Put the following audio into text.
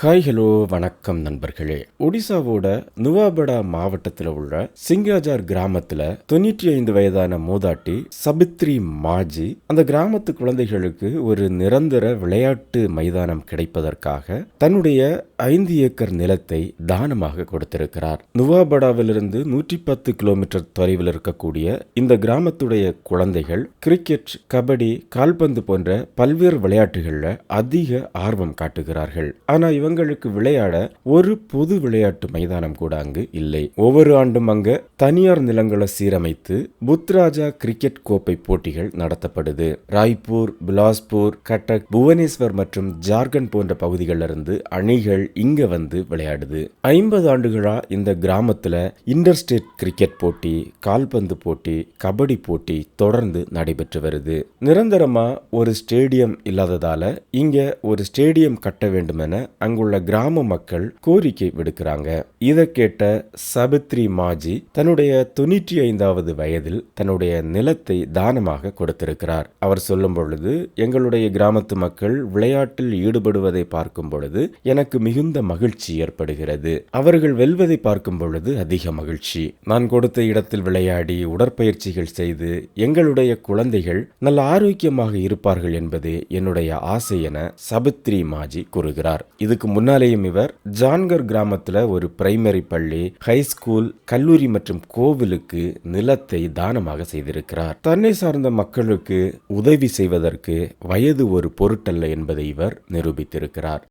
Hi hello வணக்கம் நண்பர்களே. ஒடிசாவோட நுவாபடா மாவட்டத்தில் உள்ள சிங்காஜார் கிராமத்தில் தொண்ணூற்றி ஐந்து வயதான மூதாட்டி சபித்ரி மாஜி அந்த கிராமத்து குழந்தைகளுக்கு ஒரு நிரந்தர விளையாட்டு மைதானம் கிடைப்பதற்காக தன்னுடைய ஐந்து ஏக்கர் நிலத்தை தானமாக கொடுத்திருக்கிறார். நுவாபடாவிலிருந்து நூற்றி பத்து கிலோமீட்டர் தொலைவில் இருக்கக்கூடிய இந்த கிராமத்துடைய குழந்தைகள் கிரிக்கெட் கபடி கால்பந்து போன்ற பல்வேறு விளையாட்டுகளில் அதிக ஆர்வம் காட்டுகிறார்கள். ஆனால் இவங்களுக்கு விளையாட ஒரு பொது விளையாட்டு மைதானம் கூட அங்கு இல்லை. ஒவ்வொரு ஆண்டும் அங்க தனியார் நிலங்களை சீரமைத்து புத்ராஜா கிரிக்கெட் கோப்பை போட்டிகள் நடத்தப்படுது. ராய்ப்பூர் பிலாஸ்பூர் கட்டக் புவனேஸ்வர் மற்றும் ஜார்க்கண்ட் போன்ற பகுதிகளில் இருந்து அணிகள் இங்க வந்து விளையாடுது. ஐம்பது ஆண்டுகளா இந்த கிராமத்துல இன்டர் ஸ்டேட் கிரிக்கெட் போட்டி கால்பந்து போட்டி கபடி போட்டி தொடர்ந்து நடைபெற்று வருது. நிரந்தரமா ஒரு ஸ்டேடியம் இல்லாததால இங்க ஒரு ஸ்டேடியம் கட்ட வேண்டும் என அங்குள்ள கிராம மக்கள் கோரிக்கை விடுக்கிறாங்க. இதை கேட்ட சபித்ரி மாஜி தன்னுடைய தொண்ணூற்றி ஐந்தாவது வயதில் தன்னுடைய நிலத்தை தானமாக கொடுத்திருக்கிறார். அவர் சொல்லும் பொழுது எங்களுடைய கிராமத்து மக்கள் விளையாட்டில் ஈடுபடுவதை பார்க்கும் பொழுது எனக்கு மிகுந்த மகிழ்ச்சி ஏற்படுகிறது. அவர்கள் வெல்வதை பார்க்கும் பொழுது அதிக மகிழ்ச்சி. நான் கொடுத்த இடத்தில் விளையாடி உடற்பயிற்சிகள் செய்து எங்களுடைய குழந்தைகள் நல்ல ஆரோக்கியமாக இருப்பார்கள் என்பதே என்னுடைய ஆசை என சபித்ரி மாஜி கூறுகிறார். இதுக்கு முன்னாலேயும் இவர் ஜான்கர் கிராமத்தில் ஒரு பிரைமரி பள்ளி ஹை ஸ்கூல் கல்லூரி மற்றும் கோவிலுக்கு நிலத்தை தானமாக செய்திருக்கிறார். தன்னை சார்ந்த மக்களுக்கு உதவி செய்வதற்கு வயது ஒரு பொருட்டல்ல என்பதை இவர் நிரூபித்திருக்கிறார்.